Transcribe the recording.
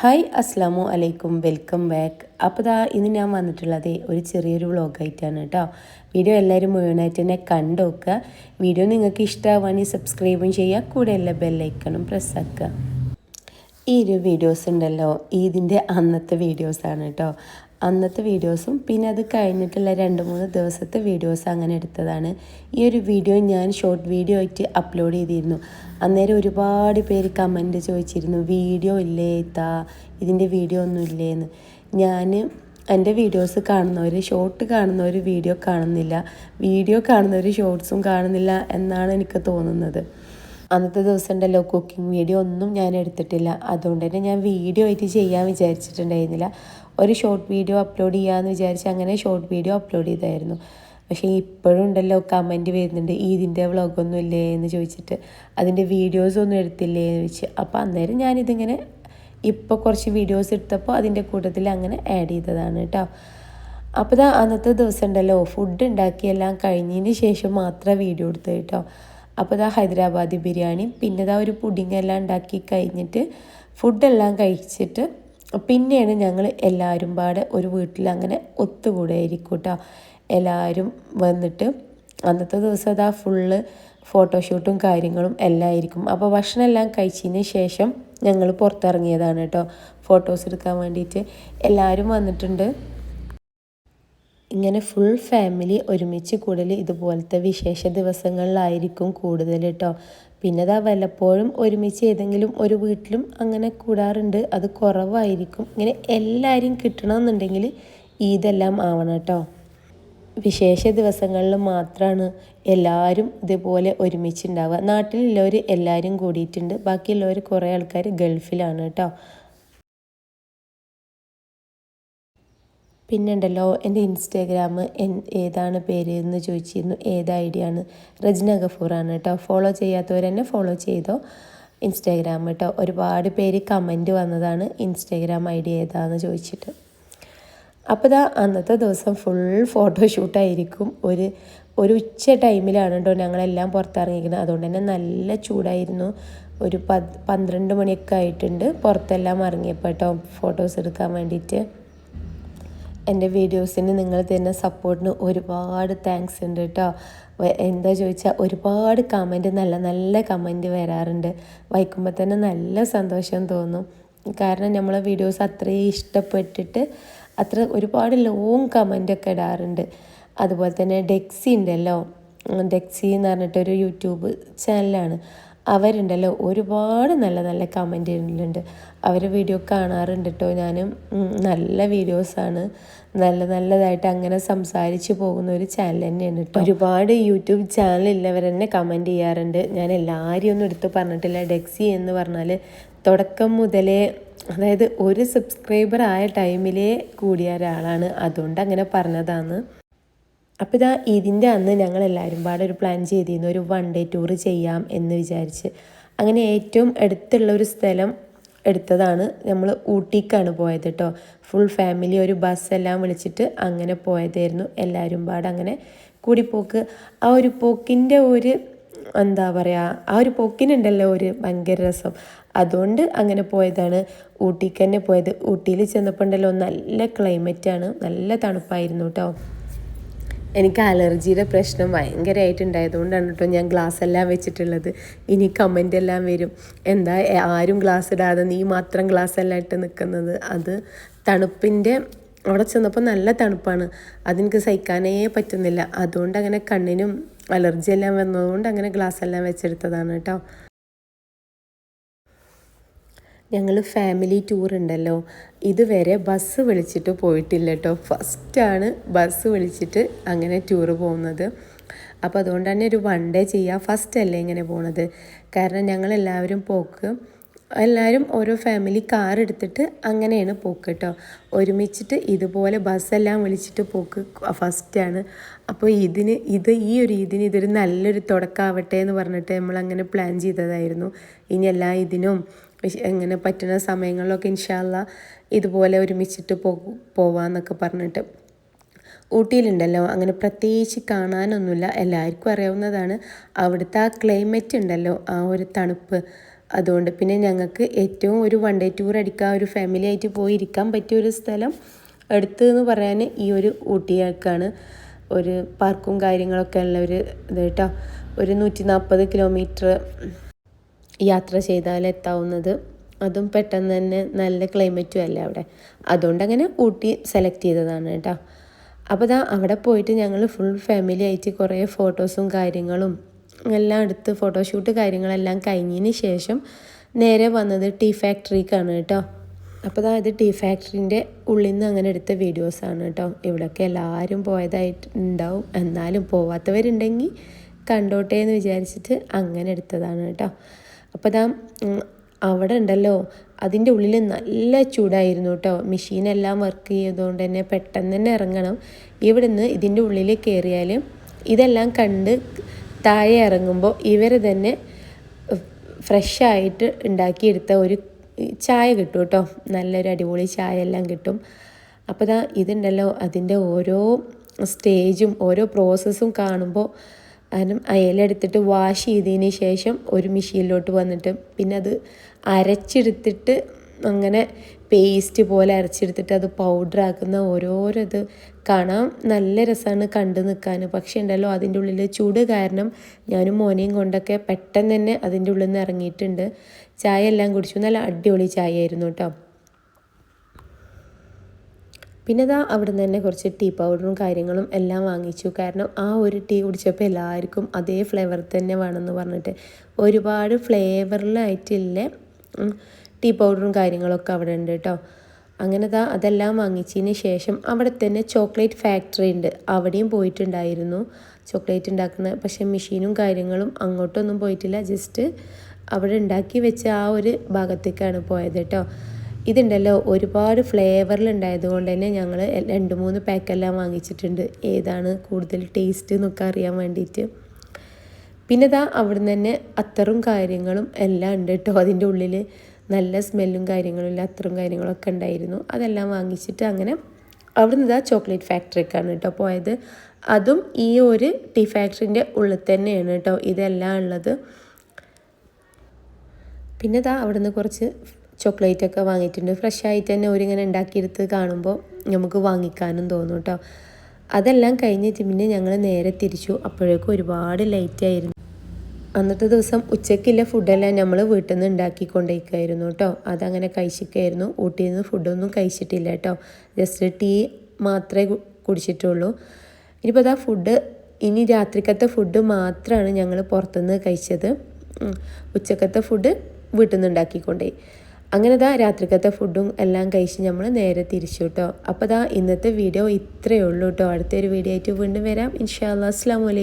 Hi അസ്സാമു അലൈക്കും. Welcome back. അപ്പോൾ ദാ ഇന്ന് ഞാൻ വന്നിട്ടുള്ളത് ഒരു ചെറിയൊരു വ്ളോഗായിട്ടാണ് കേട്ടോ. വീഡിയോ എല്ലാവരും മുഴുവനായിട്ട് തന്നെ കണ്ടു നോക്കുക. വീഡിയോ നിങ്ങൾക്ക് ഇഷ്ടമാവാണെങ്കിൽ സബ്സ്ക്രൈബും ചെയ്യുക. കൂടെ എല്ലാ ബെല്ലൈക്കണും പ്രസ്സാക്കുക ഈ ഒരു വീഡിയോസ് ഉണ്ടല്ലോ. ഈദിന്റെ അന്നത്തെ വീഡിയോസാണ് കേട്ടോ. അന്നത്തെ വീഡിയോസും പിന്നെ അത് കഴിഞ്ഞിട്ടുള്ള രണ്ട് മൂന്ന് ദിവസത്തെ വീഡിയോസ് അങ്ങനെ എടുത്തതാണ്. ഈ ഒരു വീഡിയോ ഞാൻ ഷോർട്ട് വീഡിയോ ആയിട്ട് അപ്ലോഡ് ചെയ്തിരുന്നു. അന്നേരം ഒരുപാട് പേര് കമന്റ് ചോദിച്ചിരുന്നു വീഡിയോ ഇല്ലേ താ ഇതിന്റെ വീഡിയോ ഒന്നും ഇല്ലേന്ന്. ഞാൻ എന്റെ വീഡിയോസ് കാണുന്നവർ ഷോർട്ട് കാണുന്നവർ വീഡിയോ കാണുന്നില്ല. വീഡിയോ കാണുന്നവർ ഷോർട്ട്സും കാണുന്നില്ല എന്നാണ് എനിക്ക് തോന്നുന്നത്. അന്നത്തെ ദിവസം ഉണ്ടല്ലോ കുക്കിംഗ് വീഡിയോ ഒന്നും ഞാൻ എടുത്തിട്ടില്ല. അതുകൊണ്ട് തന്നെ ഞാൻ വീഡിയോ ആയിട്ട് ചെയ്യാൻ വിചാരിച്ചിട്ടുണ്ടായിരുന്നില്ല. ഒരു ഷോർട്ട് വീഡിയോ അപ്ലോഡ് ചെയ്യാമെന്ന് വിചാരിച്ച് അങ്ങനെ ഷോർട്ട് വീഡിയോ അപ്ലോഡ് ചെയ്തായിരുന്നു. പക്ഷേ ഇപ്പോഴും ഉണ്ടല്ലോ കമന്റ് വരുന്നുണ്ട് ഇതിന്റെ വ്ളോഗൊന്നും ഇല്ലേ? എന്ന് ചോദിച്ചിട്ട്. അതിന്റെ വീഡിയോസ് ഒന്നും എടുത്തില്ലേ? എന്ന് ചോദിച്ച്. അപ്പോൾ അന്നേരം ഞാനിതിങ്ങനെ ഇപ്പോൾ കുറച്ച് വീഡിയോസ് എടുത്തപ്പോൾ അതിന്റെ കൂട്ടത്തിൽ അങ്ങനെ ആഡ് ചെയ്തതാണ് കേട്ടോ. അപ്പോൾ അന്നത്തെ ദിവസം ഉണ്ടല്ലോ ഫുഡ് ഉണ്ടാക്കിയെല്ലാം കഴിഞ്ഞതിന് ശേഷം മാത്രമേ വീഡിയോ എടുത്തത് കേട്ടോ. അപ്പോൾ ഇതാ ഹൈദരാബാദി ബിരിയാണി. പിന്നെ ഇതാ ഒരു പുഡിംഗ് എല്ലാം ഉണ്ടാക്കി കഴിഞ്ഞിട്ട് ഫുഡെല്ലാം കഴിച്ചിട്ട് പിന്നെയാണ് ഞങ്ങൾ എല്ലാവരും പാടെ ഒരു വീട്ടിൽ അങ്ങനെ ഒത്തുകൂടായിരിക്കും കേട്ടോ എല്ലാവരും വന്നിട്ട് അന്നത്തെ ദിവസം അതാ ഫുള്ള് ഫോട്ടോഷൂട്ടും കാര്യങ്ങളും എല്ലാം ആയിരിക്കും അപ്പോൾ ഭക്ഷണം എല്ലാം കഴിച്ചതിന് ശേഷം ഞങ്ങൾ പുറത്തിറങ്ങിയതാണ് കേട്ടോ ഫോട്ടോസ് എടുക്കാൻ വേണ്ടിയിട്ട് എല്ലാവരും വന്നിട്ടുണ്ട്. ഇങ്ങനെ ഫുൾ ഫാമിലി ഒരുമിച്ച് കൂടൽ ഇതുപോലത്തെ വിശേഷ ദിവസങ്ങളിലായിരിക്കും കൂടുതൽ കേട്ടോ പിന്നെ അതാ വല്ലപ്പോഴും ഒരുമിച്ച് ഏതെങ്കിലും ഒരു വീട്ടിലും അങ്ങനെ കൂടാറുണ്ട്. അത് കുറവായിരിക്കും. ഇങ്ങനെ എല്ലാവരും കിട്ടണമെന്നുണ്ടെങ്കിൽ ഇതെല്ലാം ആവണം കേട്ടോ വിശേഷ ദിവസങ്ങളിൽ മാത്രമാണ് എല്ലാവരും ഇതുപോലെ ഒരുമിച്ചുണ്ടാവുക നാട്ടിലുള്ളവർ എല്ലാവരും കൂടിയിട്ടുണ്ട്. ബാക്കിയുള്ളവർ കുറേ ആൾക്കാർ ഗൾഫിലാണ് കേട്ടോ പിന്നെ ഉണ്ടല്ലോ എന്റെ ഇൻസ്റ്റാഗ്രാം ഏതാണ് പേര് എന്ന് ചോദിച്ചിരുന്നു ഏത് ഐഡിയ ആണ് റജ്ന ഗഫൂറാണ് കേട്ടോ. ഫോളോ ചെയ്യാത്തവർ തന്നെ ഫോളോ ചെയ്തോ ഇൻസ്റ്റാഗ്രാം കേട്ടോ. ഒരുപാട് പേര് കമന്റ് വന്നതാണ് ഇൻസ്റ്റാഗ്രാം ഐ ഡി ഏതാണെന്ന് ചോദിച്ചിട്ട്. അപ്പോൾ ഇതാ അന്നത്തെ ദിവസം ഫുൾ ഫോട്ടോഷൂട്ടായിരിക്കും ഒരു ഒരു ഉച്ച ടൈമിലാണ് കേട്ടോ ഞങ്ങളെല്ലാം പുറത്തിറങ്ങിയിരിക്കുന്നത്. അതുകൊണ്ട് തന്നെ നല്ല ചൂടായിരുന്നു. ഒരു പന്ത്രണ്ട് മണിയൊക്കെ ആയിട്ടുണ്ട്. പുറത്തെല്ലാം ഇറങ്ങിയപ്പോൾ കേട്ടോ ഫോട്ടോസ് എടുക്കാൻ വേണ്ടിയിട്ട്. എന്റെ വീഡിയോസിന് നിങ്ങൾ തരുന്ന സപ്പോർട്ടിന് ഒരുപാട് താങ്ക്സ് ഉണ്ട് കേട്ടോ എന്താ ചോദിച്ചാൽ ഒരുപാട് കമന്റ് നല്ല നല്ല കമന്റ് വരാറുണ്ട്. വായിക്കുമ്പോൾ തന്നെ നല്ല സന്തോഷം തോന്നും. കാരണം നമ്മളെ വീഡിയോസ് അത്രയും ഇഷ്ടപ്പെട്ടിട്ട് അത്ര ഒരുപാട് ലോങ് കമന്റൊക്കെ ഇടാറുണ്ട്. അതുപോലെ തന്നെ ഡെക്സി ഉണ്ടല്ലോ. ഡെക്സി എന്ന് പറഞ്ഞിട്ടൊരു യൂട്യൂബ് ചാനലാണ് അവരുണ്ടല്ലോ ഒരുപാട് നല്ല നല്ല കമന്റ് കമന്റുകളുണ്ട്. അവർ വീഡിയോ കാണാറുണ്ട് കേട്ടോ ഞാനും. നല്ല വീഡിയോസാണ്. നല്ല നല്ലതായിട്ട് അങ്ങനെ സംസാരിച്ച് പോകുന്ന ഒരു ചാനൽ തന്നെയാണ് കേട്ടോ ഒരുപാട് യൂട്യൂബ് ചാനൽ ഉള്ളവർ തന്നെ കമന്റ് ചെയ്യാറുണ്ട്. ഞാൻ എല്ലാവരെയും ഒന്നും എടുത്ത് പറഞ്ഞിട്ടില്ല. ഡെക്സി എന്ന് പറഞ്ഞാൽ തുടക്കം മുതലേ അതായത് ഒരു സബ്സ്ക്രൈബർ ആയ ടൈമിലേ കൂടിയ ഒരാളാണ്. അതുകൊണ്ട് അങ്ങനെ പറഞ്ഞതാണ്. അപ്പോൾ ഇതാ ഇതിന്റെ അന്ന് ഞങ്ങൾ എല്ലാവരും പാടെ ഒരു പ്ലാൻ ചെയ്തിരുന്നു. ഒരു വൺ ഡേ ടൂർ ചെയ്യാം എന്ന് വിചാരിച്ച്. അങ്ങനെ ഏറ്റവും അടുത്തുള്ള ഒരു സ്ഥലം എടുത്തതാണ് നമ്മൾ ഊട്ടിക്കാണ് പോയത് കേട്ടോ ഫുൾ ഫാമിലി ഒരു ബസ് എല്ലാം വിളിച്ചിട്ട് അങ്ങനെ പോയതായിരുന്നു. എല്ലാവരും പാടെ അങ്ങനെ കൂടിപ്പോക്ക്. ആ ഒരു പോക്കിന്റെ ഒരു എന്താ പറയുക ആ ഒരു പോക്കിനുണ്ടല്ലോ ഒരു ഭയങ്കര രസം. അതുകൊണ്ട് അങ്ങനെ പോയതാണ്. ഊട്ടിക്ക് തന്നെ പോയത്. ഊട്ടിയിൽ ചെന്നപ്പോൾ ഉണ്ടല്ലോ നല്ല ക്ലൈമറ്റാണ് നല്ല തണുപ്പായിരുന്നു കേട്ടോ എനിക്ക് അലർജിയുടെ പ്രശ്നം ഭയങ്കരമായിട്ട് ഉണ്ടായതുകൊണ്ടാണ് കേട്ടോ ഞാൻ ഗ്ലാസ് എല്ലാം വെച്ചിട്ടുള്ളത്. ഇനി കമന്റ് എല്ലാം വരും. എന്താ ആരും ഗ്ലാസ് ഇടാതെ നീ മാത്രം ഗ്ലാസ് എല്ലാം ഇട്ട് നിൽക്കുന്നത് അത് തണുപ്പിന്റെ അവിടെ ചെന്നപ്പോൾ നല്ല തണുപ്പാണ്. അതെനിക്ക് സഹിക്കാനേ പറ്റുന്നില്ല. അതുകൊണ്ട് അങ്ങനെ കണ്ണിനും അലർജി എല്ലാം വന്നതുകൊണ്ട് അങ്ങനെ ഗ്ലാസ് എല്ലാം വെച്ചെടുത്തതാണ് കേട്ടോ. ഞങ്ങൾ ഫാമിലി ടൂർ ഉണ്ടല്ലോ. ഇതുവരെ ബസ് വിളിച്ചിട്ട് പോയിട്ടില്ല കേട്ടോ ഫസ്റ്റാണ് ബസ് വിളിച്ചിട്ട് അങ്ങനെ ടൂർ പോകുന്നത്. അപ്പോൾ അതുകൊണ്ട് തന്നെ ഒരു വൺ ഡേ ചെയ്യാം. ഫസ്റ്റ് അല്ലേ ഇങ്ങനെ പോണത്? കാരണം ഞങ്ങളെല്ലാവരും പോക്ക്. എല്ലാവരും ഓരോ ഫാമിലി കാർ എടുത്തിട്ട് അങ്ങനെയാണ് പോക്ക് കേട്ടോ ഒരുമിച്ചിട്ട് ഇതുപോലെ ബസ്സെല്ലാം വിളിച്ചിട്ട് പോക്ക് ഫസ്റ്റാണ് അപ്പോൾ ഇതിന് ഇത് ഈ ഒരു ഇതിന് ഇതൊരു നല്ലൊരു തുടക്കമാവട്ടെ എന്ന് പറഞ്ഞിട്ട് നമ്മൾ അങ്ങനെ പ്ലാൻ ചെയ്തതായിരുന്നു. ഇനി എല്ലാ ഇതിനും എങ്ങനെ പറ്റുന്ന സമയങ്ങളിലൊക്കെ ഇൻഷാല്ല ഇതുപോലെ ഒരുമിച്ചിട്ട് പോ പോവാന്നൊക്കെ പറഞ്ഞിട്ട്. ഊട്ടിയിലുണ്ടല്ലോ. അങ്ങനെ പ്രത്യേകിച്ച് കാണാനൊന്നുമില്ല. എല്ലാവർക്കും അറിയാവുന്നതാണ്. അവിടുത്തെ ആ ക്ലൈമറ്റ് ഉണ്ടല്ലോ. ആ ഒരു തണുപ്പ്. അതുകൊണ്ട് പിന്നെ ഞങ്ങൾക്ക് ഏറ്റവും ഒരു വൺ ഡേ ടൂർ അടിക്കാൻ ഒരു ഫാമിലി ആയിട്ട് പോയി ഇരിക്കാൻ പറ്റിയ ഒരു സ്ഥലം എടുത്ത് എന്ന് പറയാൻ ഈ ഒരു ഊട്ടിയേക്കാണ്. ഒരു പാർക്കും കാര്യങ്ങളൊക്കെ ഉള്ള ഒരു ഇത് കേട്ടോ. ഒരു നൂറ്റി നാൽപ്പത് കിലോമീറ്റർ യാത്ര ചെയ്താൽ എത്താവുന്നത്. അതും പെട്ടെന്ന് തന്നെ നല്ല ക്ലൈമറ്റും അല്ലേ അവിടെ. അതുകൊണ്ട് അങ്ങനെ ഊട്ടി സെലക്ട് ചെയ്തതാണ് കേട്ടോ. അപ്പോൾ ഇതാ അവിടെ പോയിട്ട് ഞങ്ങൾ ഫുൾ ഫാമിലി ആയിട്ട് കുറേ ഫോട്ടോസും കാര്യങ്ങളും എല്ലാം എടുത്ത് ഫോട്ടോഷൂട്ട് കാര്യങ്ങളെല്ലാം കഴിഞ്ഞതിന് ശേഷം നേരെ വന്നത് ടീ ഫാക്ടറിക്കാണ് കേട്ടോ. അപ്പോൾ ഇതാ ഇത് ടീ ഫാക്ടറിന്റെ ഉള്ളിൽ നിന്ന് അങ്ങനെ എടുത്ത വീഡിയോസാണ് കേട്ടോ. ഇവിടെയൊക്കെ എല്ലാവരും പോയതായിട്ട് ഉണ്ടാവും എന്നാലും പോവാത്തവരുണ്ടെങ്കിൽ കണ്ടോട്ടെ എന്ന് വിചാരിച്ചിട്ട് അങ്ങനെ എടുത്തതാണ് കേട്ടോ. അപ്പോൾ ദാ അവിടെ ഉണ്ടല്ലോ. അതിന്റെ ഉള്ളിൽ നല്ല ചൂടായിരുന്നു കേട്ടോ മെഷീനെല്ലാം വർക്ക് ചെയ്തുകൊണ്ട് തന്നെ പെട്ടെന്ന് തന്നെ ഇറങ്ങണം ഇവിടുന്ന് ഇതിന്റെ ഉള്ളിൽ കയറിയാൽ ഇതെല്ലാം കണ്ട് താഴെ ഇറങ്ങുമ്പോൾ ഇവർ തന്നെ ഫ്രഷായിട്ട് ഉണ്ടാക്കിയെടുത്ത ഒരു ചായ കിട്ടും കേട്ടോ നല്ലൊരു അടിപൊളി ചായ എല്ലാം കിട്ടും. അപ്പോൾ ദാ ഇതുണ്ടല്ലോ. അതിന്റെ ഓരോ സ്റ്റേജും ഓരോ പ്രോസസ്സും കാണുമ്പോൾ കാരണം അയലെടുത്തിട്ട് വാഷ് ചെയ്തതിന് ശേഷം ഒരു മെഷീനിലോട്ട് വന്നിട്ട് പിന്നെ അത് അരച്ചെടുത്തിട്ട് അങ്ങനെ പേസ്റ്റ് പോലെ അരച്ചെടുത്തിട്ട് അത് പൗഡർ ആക്കുന്ന ഓരോരോ ഇത് കാണാൻ നല്ല രസമാണ് കണ്ടു നിൽക്കാൻ പക്ഷേ ഉണ്ടല്ലോ അതിന്റെ ഉള്ളിൽ ചൂട് കാരണം ഞാനും മോനെയും കൊണ്ടൊക്കെ പെട്ടെന്ന് തന്നെ അതിന്റെ ഉള്ളിൽ നിന്ന് ഇറങ്ങിയിട്ടുണ്ട്. ചായ എല്ലാം കുടിച്ചു. നല്ല അടിപൊളി ചായ ആയിരുന്നു കേട്ടോ. പിന്നെ ഇതാ അവിടെ നിന്ന് തന്നെ കുറച്ച് ടീ പൗഡറും കാര്യങ്ങളും എല്ലാം വാങ്ങിച്ചു. കാരണം ആ ഒരു ടീ കുടിച്ചപ്പോൾ എല്ലാവർക്കും അതേ ഫ്ലേവർ തന്നെ വേണമെന്ന് പറഞ്ഞിട്ട് ഒരുപാട് ഫ്ലേവറിലായിട്ടില്ല ടീ പൗഡറും കാര്യങ്ങളൊക്കെ അവിടെ ഉണ്ട് കേട്ടോ. അങ്ങനെ ദാ അതെല്ലാം വാങ്ങിച്ചതിന് ശേഷം അവിടെ തന്നെ ചോക്ലേറ്റ് ഫാക്ടറി ഉണ്ട്. അവിടെയും പോയിട്ടുണ്ടായിരുന്നു ചോക്ലേറ്റ് ഉണ്ടാക്കുന്ന പക്ഷേ മെഷീനും കാര്യങ്ങളും അങ്ങോട്ടൊന്നും പോയിട്ടില്ല. ജസ്റ്റ് അവിടെ ഉണ്ടാക്കി വെച്ച ആ ഒരു ഭാഗത്തേക്കാണ് പോയത് കേട്ടോ. ഇതുണ്ടല്ലോ ഒരുപാട് ഫ്ലേവറിൽ ഉണ്ടായത് കൊണ്ട് തന്നെ ഞങ്ങൾ രണ്ട് മൂന്ന് പാക്കെല്ലാം വാങ്ങിച്ചിട്ടുണ്ട്. ഏതാണ് കൂടുതൽ ടേസ്റ്റ് എന്നൊക്കെ അറിയാൻ വേണ്ടിയിട്ട്. പിന്നെ ഇതാ അവിടുന്ന് തന്നെ അത്തറും കാര്യങ്ങളും എല്ലാം ഉണ്ട് കേട്ടോ. അതിന്റെ ഉള്ളിൽ നല്ല സ്മെല്ലും കാര്യങ്ങളും ഇല്ല അത്തറും കാര്യങ്ങളൊക്കെ ഉണ്ടായിരുന്നു. അതെല്ലാം വാങ്ങിച്ചിട്ട് അങ്ങനെ അവിടുന്ന് ഇതാ ചോക്ലേറ്റ് ഫാക്ടറിക്കാണ് കേട്ടോ പോയത്. അതും ഈ ഒരു ടീ ഫാക്ടറിന്റെ ഉള്ളിൽ തന്നെയാണ് കേട്ടോ ഇതെല്ലാം ഉള്ളത്. പിന്നെ ഇതാ അവിടുന്ന് കുറച്ച് ചോക്ലേറ്റ് ഒക്കെ വാങ്ങിയിട്ടുണ്ട്. ഫ്രഷ് ആയിട്ട് തന്നെ അവരിങ്ങനെ ഉണ്ടാക്കിയെടുത്ത് കാണുമ്പോൾ നമുക്ക് വാങ്ങിക്കാനും തോന്നും കേട്ടോ അതെല്ലാം കഴിഞ്ഞിട്ട് പിന്നെ ഞങ്ങൾ നേരെ തിരിച്ചു. അപ്പോഴേക്കും ഒരുപാട് ലൈറ്റ് ആയിരുന്നു. അന്നത്തെ ദിവസം ഉച്ചയ്ക്കുള്ള ഫുഡെല്ലാം നമ്മൾ വീട്ടിൽ നിന്ന് ഉണ്ടാക്കിക്കൊണ്ടിരിക്കുകയായിരുന്നു കേട്ടോ അതങ്ങനെ കഴിച്ചിരിക്കുകയായിരുന്നു. ഊട്ടിയിൽ നിന്ന് ഫുഡൊന്നും കഴിച്ചിട്ടില്ല കേട്ടോ ജസ്റ്റ് ടീ മാത്രമേ കുടിച്ചിട്ടുള്ളൂ. ഇനിയിപ്പോൾ അതാ ഫുഡ് ഇനി രാത്രിക്കത്തെ ഫുഡ് മാത്രമാണ് ഞങ്ങൾ പുറത്തുനിന്ന് കഴിച്ചത്. ഉച്ചക്കത്തെ ഫുഡ് വീട്ടിൽ നിന്ന് ഉണ്ടാക്കിക്കൊണ്ടേ. അങ്ങനെ ഇതാ രാത്രിക്കത്തെ ഫുഡും എല്ലാം കഴിച്ച് നമ്മൾ നേരെ തിരിച്ചു കേട്ടോ അപ്പോൾ ദാ ഇന്നത്തെ വീഡിയോ ഇത്രയേ ഉള്ളൂ കേട്ടോ അടുത്തൊരു വീഡിയോ ആയിട്ട് വീണ്ടും വരാം. ഇൻഷാ അല്ലാ അസ്സാം വലൈക്കും